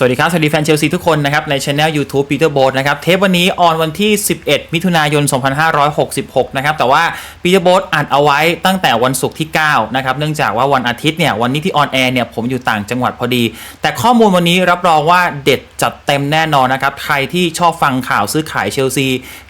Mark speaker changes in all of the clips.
Speaker 1: สวัสดีครับ สวัสดีแฟนเชลซีทุกคนนะครับ ในช anel YouTube Peter b o a t นะครับ เทปวันนี้ออนวันที่ 11 มิถุนายน 2566 นะครับ แต่ว่า Peter b o a t อัดเอาไว้ตั้งแต่วันศุกร์ที่ 9 นะครับ เนื่องจากว่าวันอาทิตย์เนี่ย วันนี้ที่ออนแอร์เนี่ย ผมอยู่ต่างจังหวัดพอดี แต่ข้อมูลวันนี้รับรองว่าเด็ดจัดเต็มแน่นอนนะครับ ใครที่ชอบฟังข่าวซื้อขายเชลซี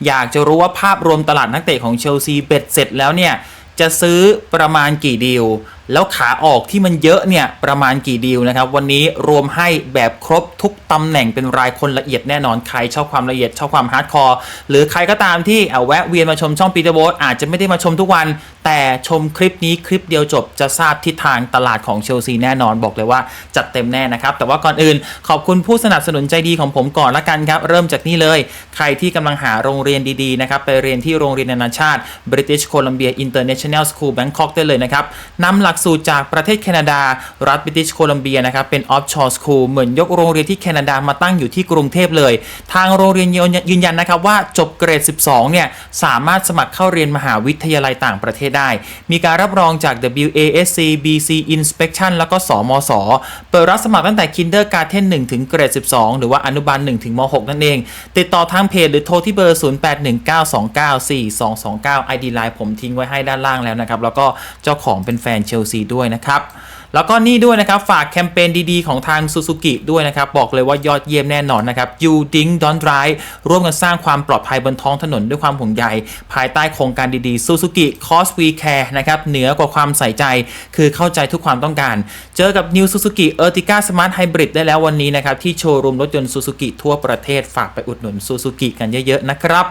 Speaker 1: อยากจะรู้ว่าภาพรวมตลาดนักเตะของเชลซีเบ็ดเสร็จแล้วเนี่ยจะซื้อประมาณกี่ดีล แล้วขาออกที่มันเยอะเนี่ยประมาณกี่ดีลนะครับ วันนี้รวมให้แบบครบทุกตำแหน่งเป็นรายคนละเอียดแน่นอนใครชอบความละเอียดชอบความฮาร์ดคอร์หรือใครก็ตามที่เอาแวะเวียนมาชมช่องปีเตอร์โบสอาจจะไม่ได้มาชมทุกวัน แต่ชมคลิปนี้คลิปเดียวจบจะทราบทิศทางตลาดของเชลซีแน่นอนบอกเลยว่าจัดเต็มแน่นะครับ แต่ว่าก่อนอื่นขอบคุณผู้สนับสนุนใจดีของผมก่อนละกันครับเริ่มจากนี่เลย ใครที่กำลังหาโรงเรียนดีๆนะครับไปเรียนที่โรงเรียนนานาชาติ British Columbia International School Bangkok ได้เลยนะครับนำหลักสูตรจากประเทศแคนาดา รัฐ British Columbia นะครับเป็น offshore school เหมือนยกโรงเรียนที่แคนาดามาตั้งอยู่ที่กรุงเทพเลย ทางโรงเรียนยืนยันนะครับว่าจบเกรด 12 เนี่ย สามารถสมัครเข้าเรียนมหาวิทยาลัยต่างประเทศได้ มีการรับรองจาก WASC BC Inspection แล้วก็สมสเปิดรับสมัครตั้งแต่ Kindergarten 1 ถึงเกรด 12 หรือว่าอนุบาล1ถึงม .6 นั่นเอง ติดต่อทางเพจหรือโทรที่เบอร์ 0819294229 ID Line ผมทิ้งไว้ให้ด้านล่างแล้วนะครับแล้วก็เจ้าของเป็นแฟนเชลซีด้วยนะครับแล้วก็นี่ด้วยนะครับ ฝากแคมเปญดีๆ ของทาง Suzuki ด้วยนะครับ บอกเลยว่ายอดเยี่ยมแน่นอนนะครับ You Ding Don't Drive ร่วมกันสร้างความปลอดภัยบนท้องถนนด้วยความห่วงใย ภายใต้โครงการดีๆ Suzuki Cause We Care นะครับ เหนือกว่าความใส่ใจคือเข้าใจทุกความต้องการ เจอกับ New Suzuki Ertiga Smart Hybrid ได้แล้ววันนี้นะครับ ที่โชว์รูมรถยนต์ Suzuki ทั่วประเทศฝากไปอุดหนุน Suzuki กันเยอะๆนะครับ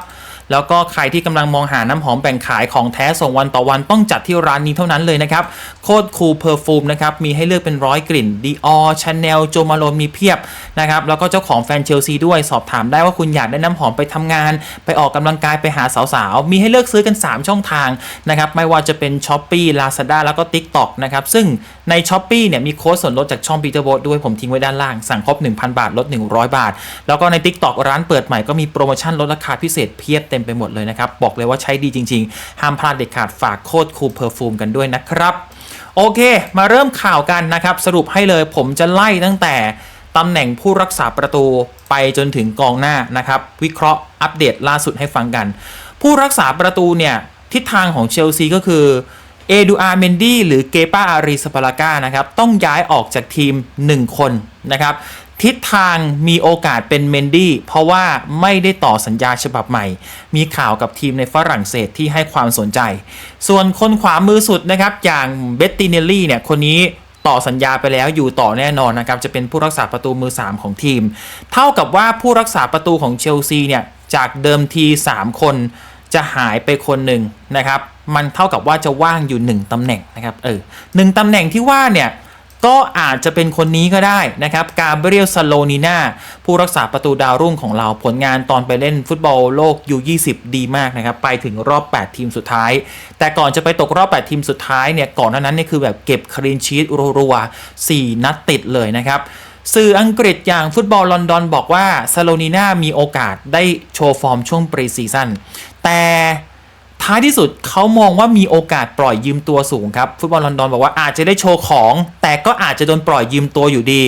Speaker 1: แล้วก็ใครที่กำลังมองหาน้ำหอมแบ่งขายของแท้ส่งวันต่อวันต้องจัดที่ร้านนี้เท่านั้นเลยนะครับ โคตรคูลเพอร์ฟูมนะครับ มีให้เลือกเป็นร้อยกลิ่น Dior Chanel Jo Malone มีเพียบนะครับ แล้วก็เจ้าของแฟนเชลซีด้วยสอบถามได้ว่าคุณอยากได้น้ำหอมไปทำงาน ไปออกกำลังกายไปหาสาวๆ มีให้เลือกซื้อกัน 3 ช่องทางนะครับ ไม่ว่าจะเป็น s h อ p e e Lazada แล้วก็ TikTok นะครับ ซึ่งใน s h อ p e e เนี่ยมีโค้ดส่วนลดจากช่อง Peter b o t ด้วยผมทิ้งไว้ด้านล่างสั่งครบ 1,000 บาทลด 100 บาท แล้วก็ใน TikTok ร้านเปิดใหม่ก็มีโปรโมชั่นลดราคาพิเศษเพียบเต็มไปหมดเลยนะครับ บอกเลยว่าใช้ดีจริง ๆ ห้ามพลาดเด็ดขาดฝากโคดคูลเพอร์ฟูมกันด้วยนะครับ โอเค มาเริ่มข่าวกันนะครับ สรุปให้เลยผมจะไล่ตั้งแต่ตำแหน่งผู้รักษาประตูไปจนถึงกองหน้านะครับ วิเคราะห์อัปเดตล่าสุดให้ฟังกัน ผู้รักษาประตูเนี่ยทิศทางของเชลซีก็คือเอดูอาร์เมนดี้หรือเกปาอารีสปาลาก้านะครับ ต้องย้ายออกจากทีม 1 คนนะครับ ทิศทางมีโอกาสเป็นเมนดี้เพราะว่าไม่ได้ต่อสัญญาฉบับใหม่ มีข่าวกับทีมในฝรั่งเศสที่ให้ความสนใจ ส่วนคนขวามือสุดนะครับ อย่างเบตติเนลลี่เนี่ยคนนี้ต่อสัญญาไปแล้วอยู่ต่อแน่นอนนะครับ จะเป็นผู้รักษาประตูมือ 3 ของทีม เท่ากับว่าผู้รักษาประตูของเชลซีเนี่ยจากเดิมที 3 คนจะหายไปคนหนึ่งนะครับ มันเท่ากับว่าจะว่างอยู่ 1ตำแหน่งนะครับเออหนึ่งตำแหน่งที่ว่าเนี่ย ก็อาจจะเป็นคนนี้ก็ได้นะครับกาเบรียลซาโลนีนาผู้รักษาประตูดาวรุ่งของเราผลงานตอนไปเล่นฟุตบอลโลกยู20 ดีมากนะครับ ไปถึงรอบ 8 ทีมสุดท้าย แต่ก่อนจะไปตกรอบ 8 ทีมสุดท้ายเนี่ยก่อนหน้านั้นเนี่ยคือแบบเก็บคลีนชีตรัวๆ4 นัดติดเลยนะครับสื่ออังกฤษอย่างฟุตบอลลอนดอนบอกว่าซาโลนีนามีโอกาสได้โชว์ฟอร์มช่วงปรีซีซั่นแต่ ท้ายที่สุดเขามองว่ามีโอกาสปล่อยยืมตัวสูงครับ ฟุตบอลลอนดอนบอกว่าอาจจะได้โชว์ของ แต่ก็อาจจะโดนปล่อยยืมตัวอยู่ดี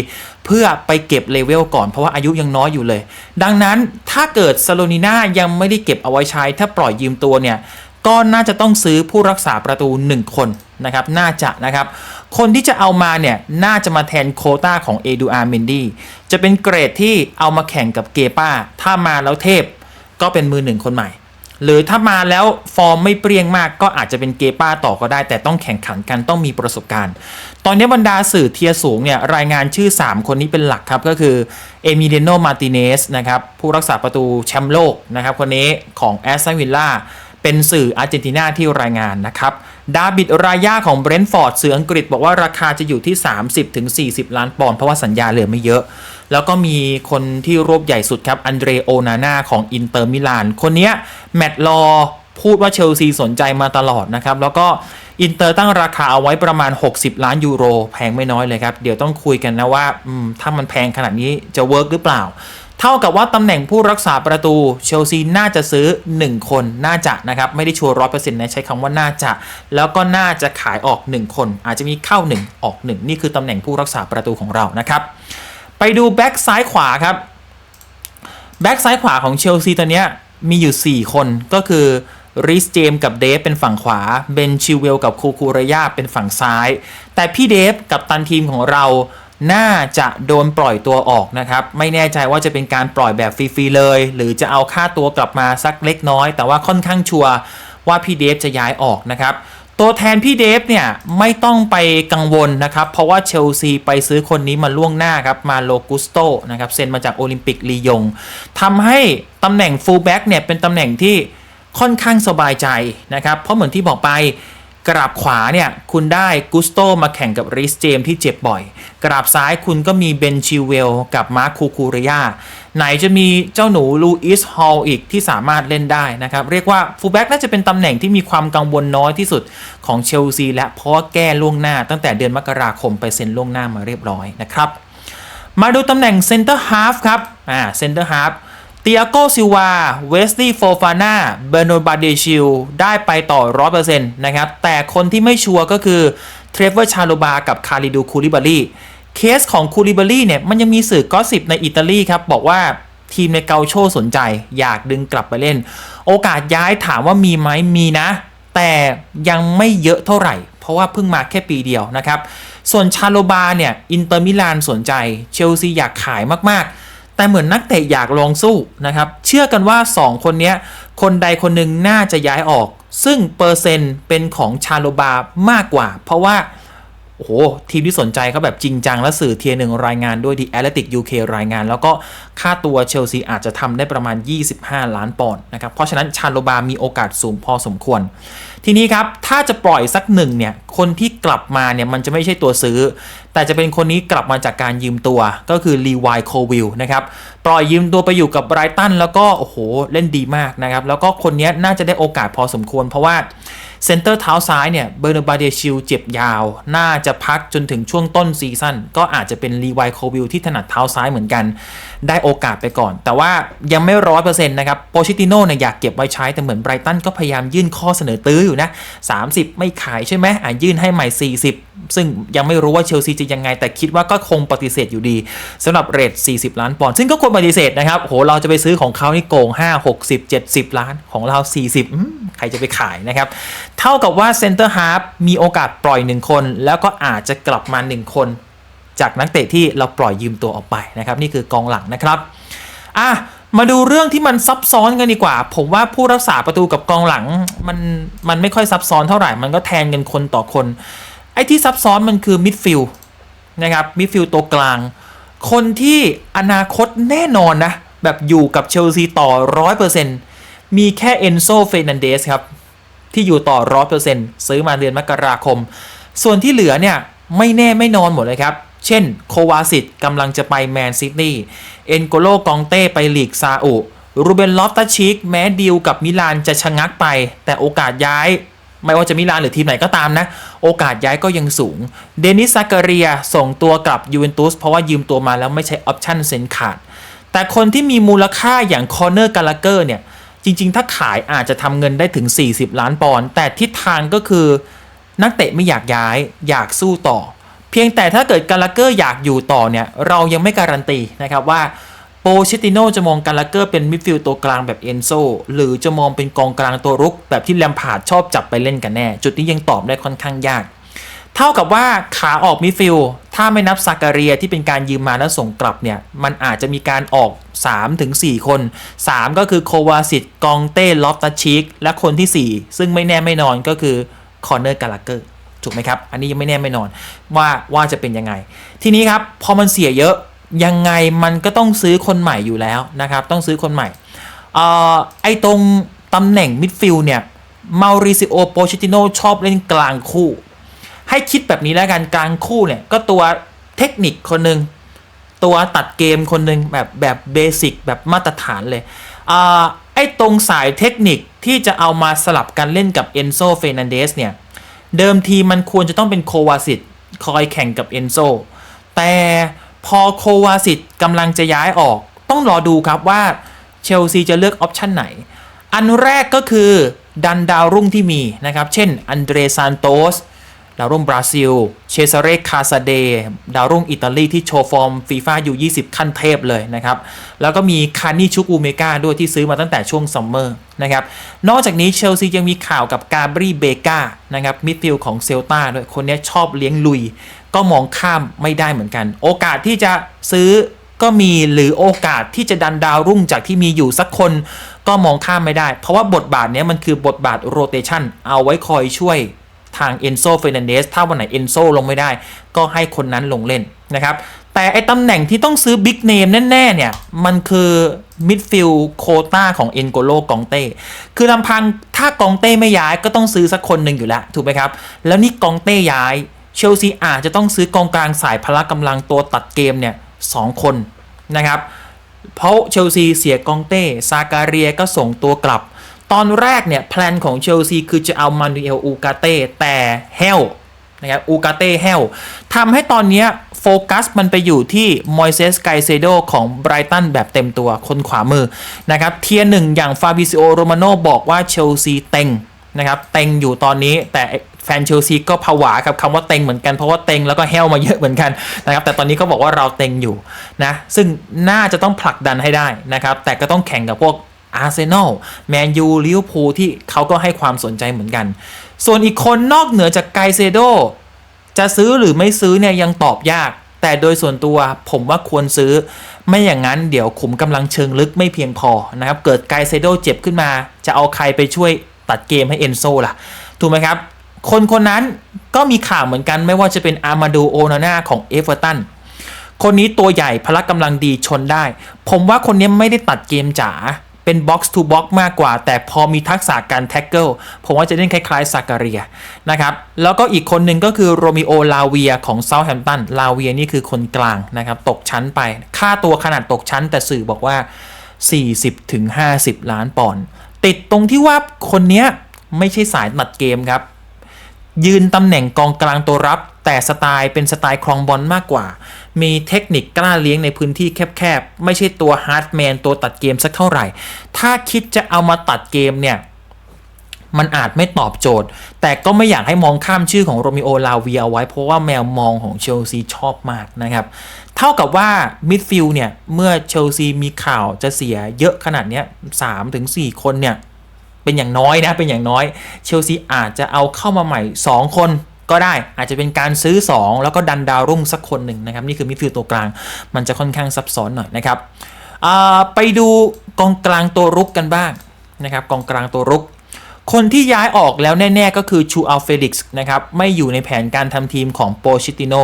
Speaker 1: เพื่อไปเก็บเลเวลก่อนเพราะว่าอายุยังน้อยอยู่เลย ดังนั้นถ้าเกิดซาโลนีนายังไม่ได้เก็บเอาไว้ใช้ ถ้าปล่อยยืมตัวเนี่ยก็น่าจะต้องซื้อผู้รักษาประตู 1 คนนะครับ น่าจะนะครับ คนที่จะเอามาเนี่ย น่าจะมาแทนโคต้าของเอดูอาร์เมนดี้จะเป็นเกรดที่เอามาแข่งกับเกป้า ถ้ามาแล้วเทพ ก็เป็นมือหนึ่งคนใหม่ หรือถ้ามาแล้วฟอร์มไม่เปรี้ยงมาก ก็อาจจะเป็นเกป้าต่อก็ได้ แต่ต้องแข่งขันกันต้องมีประสบการณ์ ตอนนี้บรรดาสื่อเทียสูงเนี่ยรายงานชื่อ 3 คนนี้เป็นหลักครับ ก็คือเอมิเดโนมาติเนสนะครับผู้รักษาประตูแชมป์โลกนะครับคนนี้ของแอสตันวิลล่าเป็นสื่ออาร์เจนตินาที่รายงานนะครับดาบิดรายาของเบรนท์ฟอร์ดสื่ออังกฤษบอกว่าราคาจะอยู่ที่ 30-40 ล้านปอนด์เพราะว่าสัญญาเหลือไม่เยอะ แล้วก็มีคนที่รวบใหญ่สุดครับ อันเดรโอนาน่าของอินเตอร์มิลาน คนนี้แมตต์ลอพูดว่าเชลซีสนใจมาตลอดนะครับ แล้วก็อินเตอร์ตั้งราคาเอาไว้ประมาณ 60 ล้านยูโร แพงไม่น้อยเลยครับ เดี๋ยวต้องคุยกันนะว่าถ้ามันแพงขนาดนี้จะเวิร์กหรือเปล่า เท่ากับว่าตำแหน่งผู้รักษาประตูเชลซีน่าจะซื้อ 1 คนน่าจะนะครับ ไม่ได้ชัวร์ร้อยเปอร์เซ็นต์นะใช้คำว่าน่าจะ แล้วก็น่าจะขายออก 1 คน อาจจะมีเข้า 1 ออก 1 นี่คือตำแหน่งผู้รักษาประตูของเรานะครับ ไปดูแบ็กซ้ายขวาครับแบ็กซ้ายขวาของเชลซีตอนนี้มีอยู่ 4 คนก็คือริสเจมกับเดฟเป็นฝั่งขวาเบนชิวเวลกับคูคูเรยาเป็นฝั่งซ้าย แต่พี่เดฟกับตันทีมของเราน่าจะโดนปล่อยตัวออกนะครับ ไม่แน่ใจว่าจะเป็นการปล่อยแบบฟรีๆเลย หรือจะเอาค่าตัวกลับมาสักเล็กน้อย แต่ว่าค่อนข้างชัวร์ว่าพี่เดฟจะย้ายออกนะครับ ตัวแทนพี่เดฟเนี่ยไม่ต้องไปกังวลนะครับ เพราะว่าเชลซีไปซื้อคนนี้มาล่วงหน้าครับ มาโลกุสโตนะครับเซ็นมาจากโอลิมปิกลียงทำให้ตำแหน่งฟูลแบ็กเนี่ยเป็นตำแหน่งที่ค่อนข้างสบายใจนะครับ เพราะเหมือนที่บอกไป กราบขวาเนี่ยคุณได้กุสโตมาแข่งกับริสเจมที่เจ็บบ่อย กราบซ้ายคุณก็มีเบนชิวเวลกับมาร์คคูคูเรียไหนจะมีเจ้าหนูลูอิสฮอลอีกที่สามารถเล่นได้นะครับ เรียกว่าฟูลแบ็กน่าจะเป็นตำแหน่งที่มีความกังวลน้อยที่สุดของเชลซีและเพราะแก้ล่วงหน้าตั้งแต่เดือนมกราคมไปเซ็นล่วงหน้ามาเรียบร้อยนะครับ มาดูตำแหน่งเซนเตอร์ฮาฟครับอ่าเซนเตอร์ฮาฟ เตียโกซิวา เวสลีย์โฟฟาน่า เบโนบาเดชิล ได้ไปต่อ 100%นะครับ แต่คนที่ไม่ชัวร์ก็คือ เทรเวอร์ ชาโลบา กับคาริดูคูลิบารีเคสของคูลิบารีเนี่ย มันยังมีสื่อกอสิบในอิตาลีครับ บอกว่าทีมในเกาโชสนใจ อยากดึงกลับไปเล่น โอกาสย้ายถามว่ามีไหมมีนะ แต่ยังไม่เยอะเท่าไหร่ เพราะว่าเพิ่งมาแค่ปีเดียวนะครับ ส่วนชาโลบาเนี่ย อินเตอร์มิลานสนใจ เชลซีอยากขายมากๆ แต่เหมือนนักเตะอยากลองสู้นะครับ เชื่อกันว่า 2 คนนี้คนใดคนหนึ่งน่าจะย้ายออก ซึ่งเปอร์เซ็นต์เป็นของชาโลบามากกว่า เพราะว่า โอ้โห ทีมที่สนใจเขาแบบจริงจัง และสื่อเทียร์หนึ่งรายงานด้วยดีแอตเลติกยูเครายงาน แล้วก็ค่าตัวเชลซีอาจจะทำได้ประมาณ 25 ล้านปอนด์นะครับ เพราะฉะนั้นชาโลบามีโอกาสสูงพอสมควร ทีนี้ครับ ถ้าจะปล่อยสักหนึ่งเนี่ย คนที่กลับมาเนี่ย มันจะไม่ใช่ตัวซื้อ แต่จะเป็นคนนี้กลับมาจากการยืมตัวก็คือลีวายโควิลนะครับ ปล่อยยืมตัวไปอยู่กับไบรตันแล้วก็โอ้โหเล่นดีมากนะครับแล้วก็คนนี้น่าจะได้โอกาสพอสมควร เพราะว่า เซนเตอร์เท้าซ้ายเนี่ยเบอร์นาบาเดชิลเจ็บยาว น่าจะพักจนถึงช่วงต้นซีซั่นก็อาจจะเป็นลีไวโควิลที่ถนัดเท้าซ้ายเหมือนกัน ได้โอกาสไปก่อน แต่ว่ายังไม่ร้อยเปอร์เซ็นต์นะครับโปชิติโน่เนี่ยอยากเก็บไว้ใช้ แต่เหมือนไบรตันก็พยายามยื่นข้อเสนอตื้ออยู่นะ 30 ไม่ขายใช่ไหมอะยื่นให้ใหม่ 40 ซึ่งยังไม่รู้ว่าเชลซีจะยังไง แต่คิดว่าก็คงปฏิเสธอยู่ดีสำหรับเรท40 ล้านปอนด์ซึ่งก็ควรปฏิเสธนะครับโหเราจะไปซื้อของเขานี่โกง5 60 70 ล้านของเรา 40 ครจะไปขายนะครับ เท่ากับว่าเซนเตอร์ฮาร์ฟมีโอกาสปล่อย 1 คน แล้วก็อาจจะกลับมา 1 คน จากนักเตะที่เราปล่อยยืมตัวออกไปนะครับ นี่คือกองหลังนะครับอะมาดูเรื่องที่มันซับซ้อนกันดีกว่า ผมว่าผู้รักษาประตูกับกองหลังมันมันไม่ค่อยซับซ้อนเท่าไหร่ มันก็แทนกันคนต่อคน ไอ้ที่ซับซ้อนมันคือมิดฟิลด์นะครับ มิดฟิลด์ตัวกลาง คนที่อนาคตแน่นอนนะ แบบอยู่กับเชลซีต่อ100% มีแค่เอนโซเฟนันเดสครับ ที่อยู่ต่อ100%ซื้อมาเดือนมกราคม ส่วนที่เหลือเนี่ย ไม่แน่ไม่นอนหมดเลยครับ เช่น โควาสิตกำลังจะไปแมนซิตี้เอนโกโลกองเต้ไปลีกซาอุรูเบนลอฟตัชชิกแม้ดีลกับมิลานจะชะงักไป แต่โอกาสย้ายไม่ว่าจะมิลานหรือทีมไหนก็ตามนะ โอกาสย้ายก็ยังสูง เดนิสซาการียส่งตัวกลับยูเวนตุสเพราะว่ายืมตัวมาแล้วไม่ใช่ออปชั่นเซ็นขาด แต่คนที่มีมูลค่าอย่างคอนเนอร์กาลาเกอร์เนี่ย จริง ๆ ถ้าขายอาจจะทำเงินได้ถึง 40 ล้านปอนด์แต่ทิศทางก็คือนักเตะไม่อยากย้ายอยากสู้ต่อ เพียงแต่ถ้าเกิดกาลาเกอร์อยากอยู่ต่อเนี่ย เรายังไม่การันตีนะครับว่าโปชิติโนจะมองกาลาเกอร์เป็นมิดฟิลด์ตัวกลางแบบเอนโซหรือจะมองเป็นกองกลางตัวรุก แบบที่แลมพาร์ดชอบจับไปเล่นกันแน่ จุดนี้ยังตอบได้ค่อนข้างยาก เท่ากับว่าขาออกมิดฟิลด์ ถ้าไม่นับซาการียที่เป็นการยืมมาแล้วส่งกลับเนี่ย มันอาจจะมีการออก3-4คน 3 ก็คือโควาสิตกองเต้ลอฟตัชชิก และคนที่ 4 ซึ่งไม่แน่ไม่นอนก็คือคอนเนอร์กาลาเกอร์ถูกไหมครับ อันนี้ยังไม่แน่ไม่นอนว่าว่าจะเป็นยังไง ทีนี้ครับ พอมันเสียเยอะยังไงมันก็ต้องซื้อคนใหม่อยู่แล้วนะครับ ต้องซื้อคนใหม่ออไอตรงตำแหน่งมิดฟิลด์เนี่ยมาริซิโอโปชิติโนชอบเล่นกลางคู่ ให้คิดแบบนี้แล้วกันกลางคู่เนี่ยก็ตัวเทคนิคคนหนึ่งตัวตัดเกมคนหนึ่งแบบแบบเบสิกแบบมาตรฐานเลยอ่าไอ้ตรงสายเทคนิคที่จะเอามาสลับกันเล่นกับเอนโซเฟนันเดสเนี่ย เดิมทีมันควรจะต้องเป็นโควาสิตคอยแข่งกับเอนโซแต่พอโควาสิตกำลังจะย้ายออก ต้องรอดูครับว่าเชลซีจะเลือกออปชันไหน อันแรกก็คือดันดาวรุ่งที่มีนะครับ เช่นอันเดรซานโตส ดาวรุ่งบราซิล เชซาเรคาซาเด ดาวรุ่งอิตาลีที่โชว์ฟอร์มฟีฟ่าอยู่ 20 ขั้นเทพเลยนะครับ แล้วก็มีคานิชุกอูเมกาด้วยที่ซื้อมาตั้งแต่ช่วงซัมเมอร์นะครับ นอกจากนี้เชลซียังมีข่าวกับกาบรีเบกานะครับมิดฟิลด์ของเซลตาด้วย คนนี้ชอบเลี้ยงลุย ก็มองข้ามไม่ได้เหมือนกัน โอกาสที่จะซื้อก็มีหรือโอกาสที่จะดันดาวรุ่งจากที่มีอยู่สักคนก็มองข้ามไม่ได้ เพราะว่าบทบาทนี้มันคือบทบาทโรเตชันเอาไว้คอยช่วย ทางเอนโซเฟรนันเดสถ้าวันไหนเอนโซลงไม่ได้ ก็ให้คนนั้นลงเล่นนะครับ แต่ไอตำแหน่งที่ต้องซื้อบิ๊กเนมแน่ ๆ เนี่ย มันคือมิดฟิลโคต้าของเอ็นโกโลกองเต้ คือลำพังถ้ากองเต้ไม่ย้ายก็ต้องซื้อสักคนหนึ่งอยู่แล้ว ถูกไหมครับ แล้วนี่กองเต้ย้าย เชลซีอาจจะต้องซื้อกองกลางสายพละกำลังตัวตัดเกมเนี่ยสองคนนะครับ เพราะเชลซีเสียกองเต้ ซากาเรียก็ส่งตัวกลับ ตอนแรกเนี่ยแพลนของเชลซีคือจะเอามานูเอลอูกาเต้แต่เฮลนะครับอูกาเต้เฮลทำให้ตอนนี้โฟกัสมันไปอยู่ที่มอยเซสไกเซโดของไบรตันแบบเต็มตัวคนขวามือนะครับเทียร์หนึ่งอย่างฟาบิซิโอโรมาโนบอกว่าเชลซีเต็งนะครับเต็งอยู่ตอนนี้แต่แฟนเชลซีก็ผวากับคำว่าเต็งเหมือนกันเพราะว่าเต็งแล้วก็เฮลมาเยอะเหมือนกันนะครับแต่ตอนนี้เขาบอกว่าเราเต็งอยู่นะซึ่งน่าจะต้องผลักดันให้ได้นะครับแต่ก็ต้องแข่งกับพวก อาร์เซนอลแมนยูลิเวอร์พูลที่เขาก็ให้ความสนใจเหมือนกัน ส่วนอีกคนนอกเหนือจากไกเซโดจะซื้อหรือไม่ซื้อเนี่ยยังตอบยาก แต่โดยส่วนตัวผมว่าควรซื้อ ไม่อย่างนั้นเดี๋ยวขุมกำลังเชิงลึกไม่เพียงพอนะครับ เกิดไกเซโดเจ็บขึ้นมา จะเอาใครไปช่วยตัดเกมให้เอนโซล่ะ ถูกไหมครับ คนคนนั้นก็มีข่าวเหมือนกันไม่ว่าจะเป็นอามาดูโอนาน่าของเอเวอร์ตันคนนี้ตัวใหญ่พละกำลังดีชนได้ ผมว่าคนนี้ไม่ได้ตัดเกมจ๋า เป็นบ็อกซ์ทูบ็อกมากกว่า แต่พอมีทักษะการแท็กเกิลผมว่าจะเล่นคล้ายๆซาการียนะครับ แล้วก็อีกคนหนึ่งก็คือโรมิโอลาเวียของเซาท์แฮมป์ตันลาเวียนี่คือคนกลางนะครับ ตกชั้นไป ค่าตัวขนาดตกชั้น แต่สื่อบอกว่า 40-50 ล้านปอนด์ติดตรงที่ว่าคนเนี้ยไม่ใช่สายหมัดเกมครับ ยืนตำแหน่งกองกลางตัวรับ แต่สไตล์เป็นสไตล์ครองบอลมากกว่า มีเทคนิคกล้าเลี้ยงในพื้นที่แคบๆ ไม่ใช่ตัวฮาร์ดแมนตัวตัดเกมสักเท่าไหร่ ถ้าคิดจะเอามาตัดเกมเนี่ย มันอาจไม่ตอบโจทย์ แต่ก็ไม่อยากให้มองข้ามชื่อของโรมิโอลาเวียเอาไว้ เพราะว่าแมวมองของเชลซีชอบมากนะครับ เท่ากับว่ามิดฟิลด์เนี่ย เมื่อเชลซีมีข่าวจะเสียเยอะขนาดนี้สามถึงสี่คนเนี่ย เป็นอย่างน้อยนะ เป็นอย่างน้อยเชลซีอาจจะเอาเข้ามาใหม่ 2 คนก็ได้อาจจะเป็นการซื้อ 2 แล้วก็ดันดาวรุ่งสักคนหนึ่งนะครับ นี่คือมิดฟิลด์ตัวกลาง มันจะค่อนข้างซับซ้อนหน่อยนะครับไปดูกองกลางตัวรุกกันบ้างนะครับกองกลางตัวรุก คนที่ย้ายออกแล้วแน่ ๆ ก็คือชูอัลเฟลิกซ์นะครับไม่อยู่ในแผนการทำทีมของโปชิติโน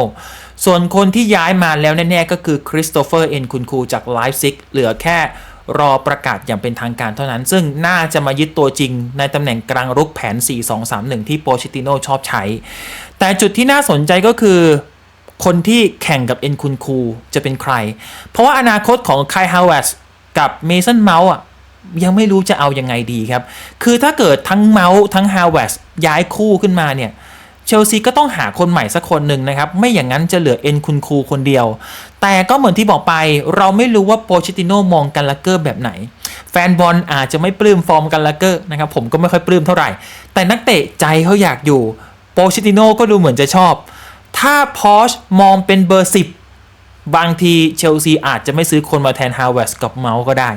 Speaker 1: ส่วนคนที่ย้ายมาแล้วแน่ ๆ ก็คือคริสโตเฟอร์เอ็นคุนคูจากไลฟ์ซิกเหลือแค่ รอประกาศอย่างเป็นทางการเท่านั้น ซึ่งน่าจะมายึดตัวจริงในตำแหน่งกลางรุกแผน 4-2-3-1 ที่โปชิติโนชอบใช้ แต่จุดที่น่าสนใจก็คือคนที่แข่งกับเอ็นคุนคูจะเป็นใคร เพราะว่าอนาคตของไคลฮาวเวสกับเมสันเมาส์อะยังไม่รู้จะเอายังไงดีครับ คือถ้าเกิดทั้งเมาส์ทั้งฮาวเวสย้ายคู่ขึ้นมาเนี่ย เชลซีก็ต้องหาคนใหม่สักคนหนึ่งนะครับ ไม่อย่างนั้นจะเหลือเอ็นคุณครูคนเดียว แต่ก็เหมือนที่บอกไป เราไม่รู้ว่าโปชิติโนมองกันลาเกอร์แบบไหน แฟนบอลอาจจะไม่ปลื้มฟอร์มกันลาเกอร์นะครับผมก็ไม่ค่อยปลื้มเท่าไหร่ แต่นักเตะใจเขาอยากอยู่โปชิติโนก็ดูเหมือนจะชอบ ถ้าพอชมองเป็นเบอร์ 10 บางทีเชลซีอาจจะไม่ซื้อคนมาแทนฮาวเวสกับเมาส์ก็ได้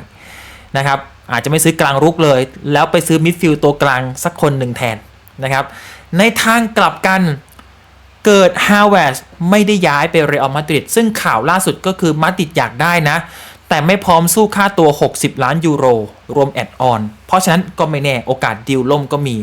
Speaker 1: นะครับอาจจะไม่ซื้อกลางรุกเลย แล้วไปซื้อมิดฟิลด์ตัวกลางสักคนหนึ่งแทนนะครับ ในทางกลับกันเกิดฮาวเวสไม่ได้ย้ายไปเรอัลมาดริดซึ่งข่าวล่าสุดก็คือมาดริดอยากได้นะ แต่ไม่พร้อมสู้ค่าตัว 60 ล้านยูโร รวมแอดออน เพราะฉะนั้นก็ไม่แน่โอกาสดิวล่มก็มี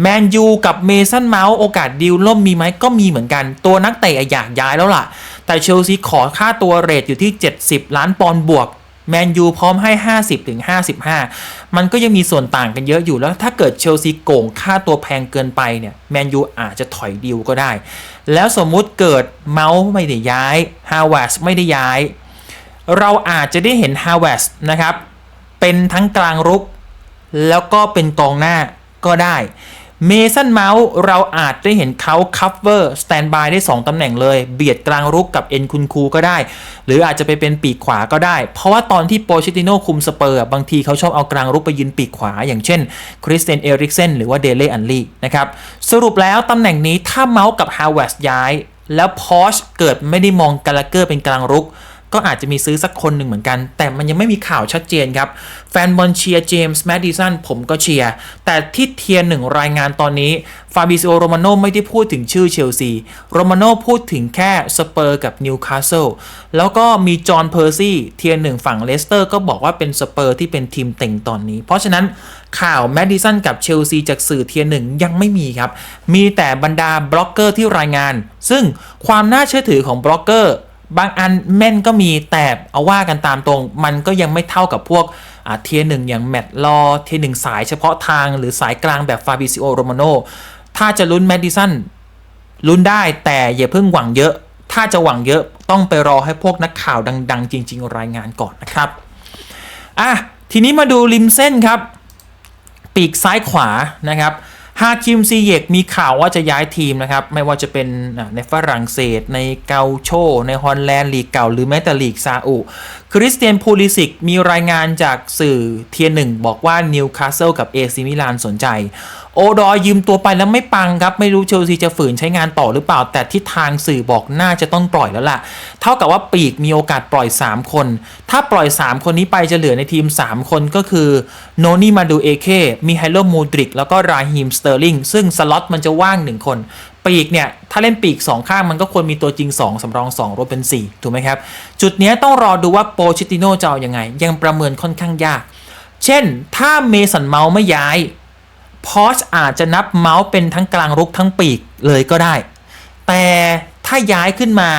Speaker 1: แมนยูกับเมสันเมาส์โอกาสดิวล่มมีไหมก็มีเหมือนกัน ตัวนักเตะอยากย้ายแล้วล่ะ แต่เชลซีขอค่าตัวเรทอยู่ที่ 70 ล้านปอนด์บวก แมนยูพร้อมให้ 50ถึง55 มันก็ยังมีส่วนต่างกันเยอะอยู่แล้ว ถ้าเกิดเชลซีโกงค่าตัวแพงเกินไปเนี่ยแมนยูอาจจะถอยดีลก็ได้ แล้วสมมุติเกิดเมาส์ไม่ได้ย้ายฮาวเวสไม่ได้ย้าย เราอาจจะได้เห็นฮาวเวสนะครับ เป็นทั้งกลางรุก แล้วก็เป็นกองหน้าก็ได้ เมสันเมาส์เราอาจได้เห็นเขาคัฟเวอร์สแตนบายได้ 2 ตำแหน่งเลย เบียดกลางรุกกับเอ็นคุนคูก็ได้ หรืออาจจะไปเป็นปีกขวาก็ได้ เพราะว่าตอนที่โปเชติโนคุมสเปอร์ บางทีเขาชอบเอากลางรุกไปยืนปีกขวา อย่างเช่นคริสเตนเอริกเซนหรือว่าเดเล่อันลีนะครับสรุปแล้วตำแหน่งนี้ถ้าเมาส์กับฮาวเวสย้าย แล้วพอชเกิดไม่ได้มองกาลาเกอร์เป็นกลางรุก ก็อาจจะมีซื้อสักคนหนึ่งเหมือนกัน แต่มันยังไม่มีข่าวชัดเจนครับ แฟนบอลเชียร์เจมส์แมดดิสันผมก็เชียร์ แต่ที่เทียร์หนึ่งรายงานตอนนี้ ฟาบิซิโอโรมาโนไม่ได้พูดถึงชื่อเชลซี โรมาโนพูดถึงแค่สเปอร์กับนิวคาสเซิล แล้วก็มีจอห์นเพอร์ซี่เทียร์หนึ่งฝั่งเลสเตอร์ก็บอกว่าเป็นสเปอร์ที่เป็นทีมเต็งตอนนี้ เพราะฉะนั้นข่าวแมดดิสันกับเชลซีจากสื่อเทียร์หนึ่งยังไม่มีครับ มีแต่บรรดาบล็อกเกอร์ที่รายงาน ซึ่งความน่าเชื่อถือของบล็อกเกอร์ บางอันแม่นก็มีแต่เอาว่ากันตามตรง มันก็ยังไม่เท่ากับพวกเทียหนึ่งอย่างแมตลอเทียหนึ่งสายเฉพาะทางหรือสายกลางแบบฟาบิซิโอโรมาโนถ้าจะลุ้นแมดดิสันลุ้นได้แต่อย่าเพิ่งหวังเยอะ ถ้าจะหวังเยอะต้องไปรอให้พวกนักข่าวดัง ๆ จริง ๆ รายงานก่อนนะครับอะทีนี้มาดูริมเส้นครับ ปีกซ้ายขวานะครับ ฮาคิมซีเยกมีข่าวว่าจะย้ายทีมนะครับ ไม่ว่าจะเป็นในฝรั่งเศสในเกาโช ในฮอลแลนด์ลีกเก่า หรือแม้แต่ลีกซาอุ คริสเตียนพูลิสิกมีรายงานจากสื่อเทียหนึ่งบอกว่านิวคาสเซิลกับเอซิมิลานสนใจ โอดอยยืมตัวไปแล้วไม่ปังครับ ไม่รู้เชลซีจะฝืนใช้งานต่อหรือเปล่า แต่ทิศทางสื่อบอกน่าจะต้องปล่อยแล้วล่ะ เท่ากับว่าปีกมีโอกาสปล่อย 3 คน ถ้าปล่อย 3 คนนี้ไปจะเหลือในทีม 3 คนก็คือโนนี่มาดูเอเคมีไฮโลมูดริกแล้วก็ราฮิมสเตอร์ลิงซึ่งสล็อตมันจะว่าง 1 คน ปีกเนี่ยถ้าเล่นปีก 2 ข้างมันก็ควรมีตัวจริง 2 สำรอง 2 รวมเป็น 4 ถูกไหมครับ จุดนี้ต้องรอดูว่าโปชิติโนจะเอาอยัางไง ยังประเมินค่อนข้างยาก เช่น ถ้าเมสันเมาส์ไม่ย้ายพอชอาจจะนับเมาส์เป็นทั้งกลางรุกทั้งปีกเลยก็ได้ แต่ถ้าย้ายขึ้นมา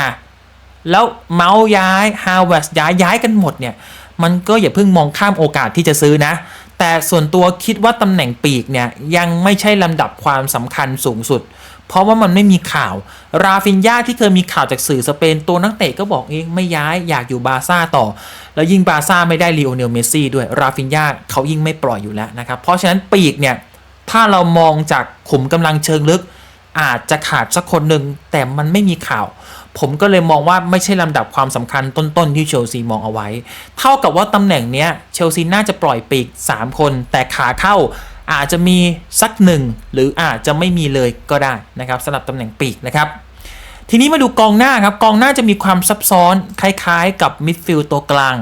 Speaker 1: แล้วเมาส์ย้ายฮาวเวสย้ายย้ายกันหมดเนี่ยมันก็อย่าเพิ่งมองข้ามโอกาสที่จะซื้อนะ แต่ส่วนตัวคิดว่าตำแหน่งปีกเนี่ยยังไม่ใช่ลำดับความสำคัญสูงสุด เพราะว่ามันไม่มีข่าว ราฟินยาที่เคยมีข่าวจากสื่อสเปนตัวนักเตะก็บอกเองไม่ย้ายอยากอยู่บาซ่าต่อ แล้วยิ่งบาซ่าไม่ได้ลีโอเนลเมสซี่ด้วยราฟินยาเขายิ่งไม่ปล่อยอยู่แล้วนะครับ เพราะฉะนั้นปีกเนี่ยถ้าเรามองจากขุมกำลังเชิงลึก อาจจะขาดสักคนหนึ่งแต่มันไม่มีข่าว ผมก็เลยมองว่าไม่ใช่ลำดับความสำคัญต้นๆที่เชลซีมองเอาไว้ เท่ากับว่าตำแหน่งเนี้ยเชลซีน่าจะปล่อยปีก 3 คน แต่ขาเข้าอาจจะมีสักหนึ่งหรืออาจจะไม่มีเลยก็ได้นะครับสำหรับตำแหน่งปีกนะครับทีนี้มาดูกองหน้าครับกองหน้าจะมีความซับซ้อนคล้ายๆ กับมิดฟิลด์ตัวกลาง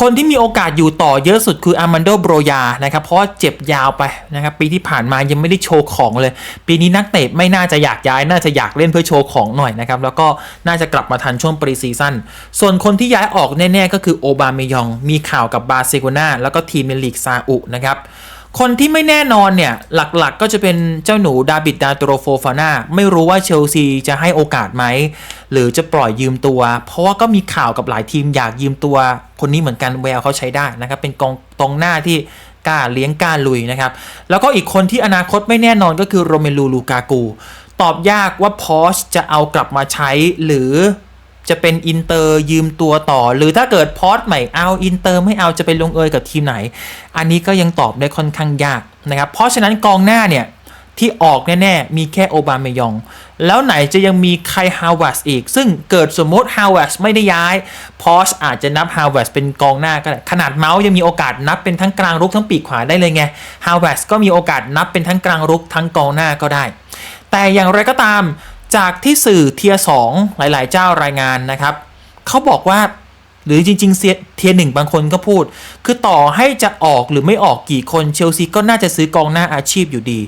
Speaker 1: คนที่มีโอกาสอยู่ต่อเยอะสุดคืออามันโดโบรยานะครับ เพราะเจ็บยาวไปนะครับ ปีที่ผ่านมายังไม่ได้โชว์ของเลย ปีนี้นักเตะไม่น่าจะอยากย้าย น่าจะอยากเล่นเพื่อโชว์ของหน่อยนะครับ แล้วก็น่าจะกลับมาทันช่วงปรีซีซั่นส่วนคนที่ย้ายออกแน่ ๆ ก็คือโอบาเมยอง มีข่าวกับบาร์เซโลนาแล้วก็ทีมในลีกซาอุนะครับ คนที่ไม่แน่นอนเนี่ย หลักๆก็จะเป็นเจ้าหนูดาบิดดาโตโรโฟฟาน่าไม่รู้ว่าเชลซีจะให้โอกาสไหม หรือจะปล่อยยืมตัว เพราะว่าก็มีข่าวกับหลายทีมอยากยืมตัว คนนี้เหมือนกันแววเขาใช้ได้นะครับ เป็นกองตรงหน้าที่กล้าเลี้ยงกล้าลุยนะครับ แล้วก็อีกคนที่อนาคตไม่แน่นอนก็คือโรเมลูลูกากู ตอบยากว่าพอชจะเอากลับมาใช้หรือ จะเป็นอินเตอร์ยืมตัวต่อ หรือถ้าเกิดพอร์ตใหม่เอาอินเตอร์ไม่เอาจะไปลงเอยกับทีมไหน อันนี้ก็ยังตอบได้ค่อนข้างยากนะครับ เพราะฉะนั้นกองหน้าเนี่ยที่ออกแน่ๆ มีแค่โอบาเมยอง แล้วไหนจะยังมีไครฮาวเวสอีก ซึ่งเกิดสมมติฮาวเวสไม่ได้ย้าย พอชอาจจะนับฮาวเวสเป็นกองหน้าก็ได้ ขนาดเมาส์ยังมีโอกาสนับเป็นทั้งกลางรุกทั้งปีกขวาได้เลยไง ฮาวเวสก็มีโอกาสนับเป็นทั้งกลางรุกทั้งกองหน้าก็ได้ แต่อย่างไรก็ตาม จากที่สื่อเทียสองหลาย ๆ เจ้ารายงานนะครับเขาบอกว่าหรือจริง ๆ เทียหนึ่งบางคนก็พูด คือต่อให้จะออกหรือไม่ออกกี่คนเชลซีก็น่าจะซื้อกองหน้าอาชีพอยู่ดี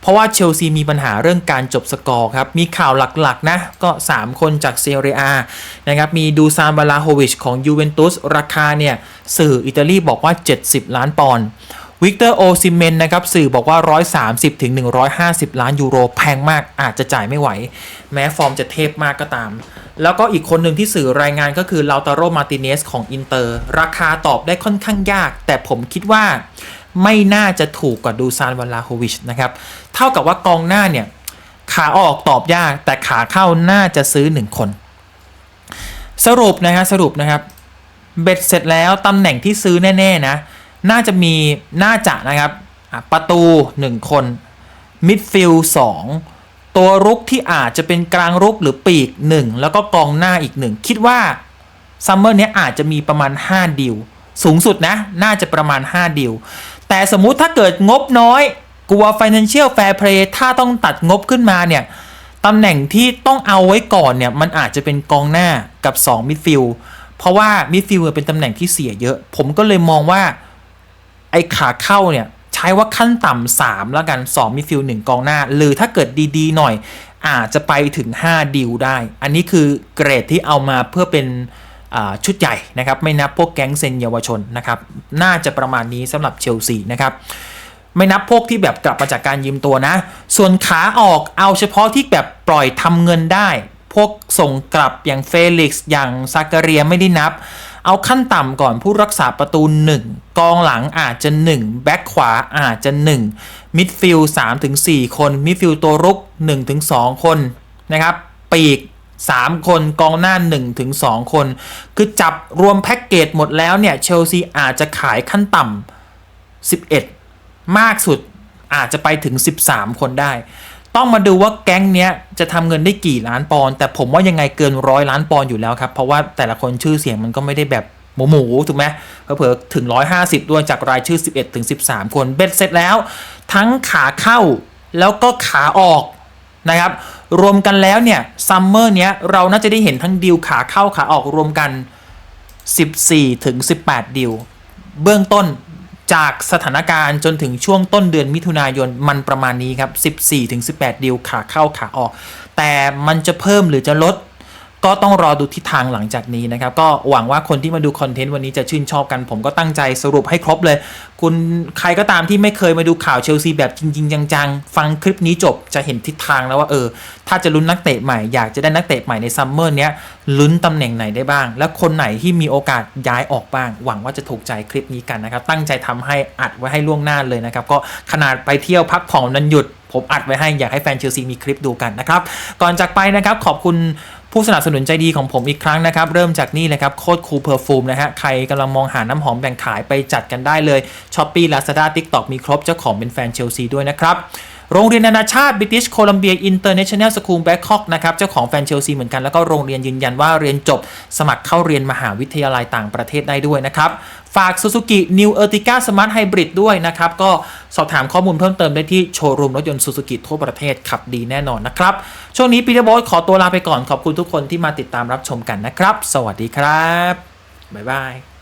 Speaker 1: เพราะว่าเชลซีมีปัญหาเรื่องการจบสกอร์ครับ มีข่าวหลัก ๆ นะ ก็ 3 คนจากเซเรียนะครับ มีดูซานบาลาโฮวิชของยูเวนตุสราคาเนี่ย สื่ออิตาลีบอกว่า 70 ล้านปอนด์ วิกเตอร์โอซิเมนนะครับสื่อบอกว่า 130ถึง150 ล้านยูโรแพงมากอาจจะจ่ายไม่ไหว แม้ฟอร์มจะเทพมากก็ตาม แล้วก็อีกคนหนึ่งที่สื่อรายงานก็คือลาตาโรมาติเนสของอินเตอร์ ราคาตอบได้ค่อนข้างยาก แต่ผมคิดว่าไม่น่าจะถูกกว่าดูซานวลาโฮวิชนะครับ เท่ากับว่ากองหน้าเนี่ย ขาออกตอบยาก แต่ขาเข้าน่าจะซื้อหนึ่งคน สรุปนะฮะสรุปนะครับ เบ็ดเสร็จแล้วตำแหน่งที่ซื้อแน่ ๆ นะ น่าจะมีน่าจะนะครับประตู 1 คนมิดฟิลด์2ตัวรุกที่อาจจะเป็นกลางรุกหรือปีก 1 แล้วก็กองหน้าอีก 1 คิดว่าซัมเมอร์เนี้ยอาจจะมีประมาณ 5 ดิว สูงสุดนะ น่าจะประมาณ 5 ดิว แต่สมมุติถ้าเกิดงบน้อย กลัว Financial Fair Play ถ้าต้องตัดงบขึ้นมาเนี่ยตำแหน่งที่ต้องเอาไว้ก่อนเนี่ย มันอาจจะเป็นกองหน้ากับ 2 มิดฟิลด์เพราะว่ามิดฟิลด์เป็นตำแหน่งที่เสียเยอะ ผมก็เลยมองว่า ไอ้ขาเข้าเนี่ยใช้ว่าขั้นต่ำสามแล้วกัน2มิดฟิลด์หนึ่งกองหน้า หรือถ้าเกิดดีๆหน่อยอาจจะไปถึง 5 ดิวได้ อันนี้คือเกรดที่เอามาเพื่อเป็นชุดใหญ่นะครับ ไม่นับพวกแก๊งเซนเยาวชนนะครับ น่าจะประมาณนี้สำหรับเชลซีนะครับ ไม่นับพวกที่แบบกลับมาจากการยืมตัวนะ ส่วนขาออกเอาเฉพาะที่แบบปล่อยทำเงินได้ พวกส่งกลับอย่างเฟลิกซ์อย่างซากเรียไม่ได้นับ เอาขั้นต่ำก่อนผู้รักษาประตู 1 กองหลังอาจจะ 1 แบ็คขวาอาจจะ 1 มิดฟิลด์3ถึง4คน มิดฟิลด์ตัวรุก1ถึง2คนนะครับ ปีก 3 คนกองหน้า1ถึง2คน คือจับรวมแพ็กเกจหมดแล้วเนี่ย เชลซีอาจจะขายขั้นต่ำ11 มากสุดอาจจะไปถึง 13 คนได้ ต้องมาดูว่าแก๊งเนี้ยจะทำเงินได้กี่ล้านปอนด์แต่ผมว่ายังไงเกินร้อยล้านปอนด์อยู่แล้วครับ เพราะว่าแต่ละคนชื่อเสียงมันก็ไม่ได้แบบหมูหมูถูกไหมเผลอๆถึง 150 ด้วยจากรายชื่อ 11 ถึง 13 คนเบ็ดเสร็จแล้ว ทั้งขาเข้าแล้วก็ขาออกนะครับ รวมกันแล้วเนี่ยซัมเมอร์เนี้ยเราน่าจะได้เห็นทั้งดีลขาเข้าขาออกรวมกัน 14 ถึง 18 ดิว เบื้องต้น จากสถานการณ์จนถึงช่วงต้นเดือนมิถุนายนมันประมาณนี้ครับ 14-18ดิวขาเข้าขาออก แต่มันจะเพิ่มหรือจะลด ก็ต้องรอดูทิศทางหลังจากนี้นะครับ ก็หวังว่าคนที่มาดูคอนเทนต์วันนี้จะชื่นชอบกัน ผมก็ตั้งใจสรุปให้ครบเลย คุณใครก็ตามที่ไม่เคยมาดูข่าวเชลซีแบบจริง ๆ จังๆ ฟังคลิปนี้จบจะเห็นทิศทางแล้วว่าเออ ถ้าจะลุ้นนักเตะใหม่อยากจะได้นักเตะใหม่ในซัมเมอร์เนี้ยลุ้นตำแหน่งไหนได้บ้าง และคนไหนที่มีโอกาสย้ายออกบ้าง หวังว่าจะถูกใจคลิปนี้กันนะครับ ตั้งใจทำให้อัดไว้ให้ล่วงหน้าเลยนะครับ ก็ขนาดไปเที่ยวพักผ่อนนั้นหยุด ผมอัดไว้ให้อยากให้แฟนเชลซีมีคลิปดูกันนะครับ ก่อนจากไปนะครับขอบคุณ ผู้สนับสนุนใจดีของผมอีกครั้งนะครับ เริ่มจากนี่เลยครับโคตรคูลเพอร์ฟูมนะฮะ ใครกำลังมองหาน้ำหอมแบ่งขายไปจัดกันได้เลยช้อปปี้ลาซาด้าทิกตอกมีครบเจ้าของเป็นแฟนเชลซีด้วยนะครับ โรงเรียนนานาชาติ British Columbia International School Bangkok นะครับเจ้าของแฟนเชลซีเหมือนกันแล้วก็โรงเรียนยืนยันว่าเรียนจบสมัครเข้าเรียนมหาวิทยาลัยต่างประเทศได้ด้วยนะครับ ฝาก Suzuki New Ertiga Smart Hybrid ด้วยนะครับ ก็สอบถามข้อมูลเพิ่มเติมได้ที่โชว์รูมรถยนต์ Suzuki ทั่วประเทศขับดีแน่นอนนะครับ ช่วงนี้ปีเตอร์โบขอตัวลาไปก่อนขอบคุณทุกคนที่มาติดตามรับชมกันนะครับ สวัสดีครับบ๊ายบาย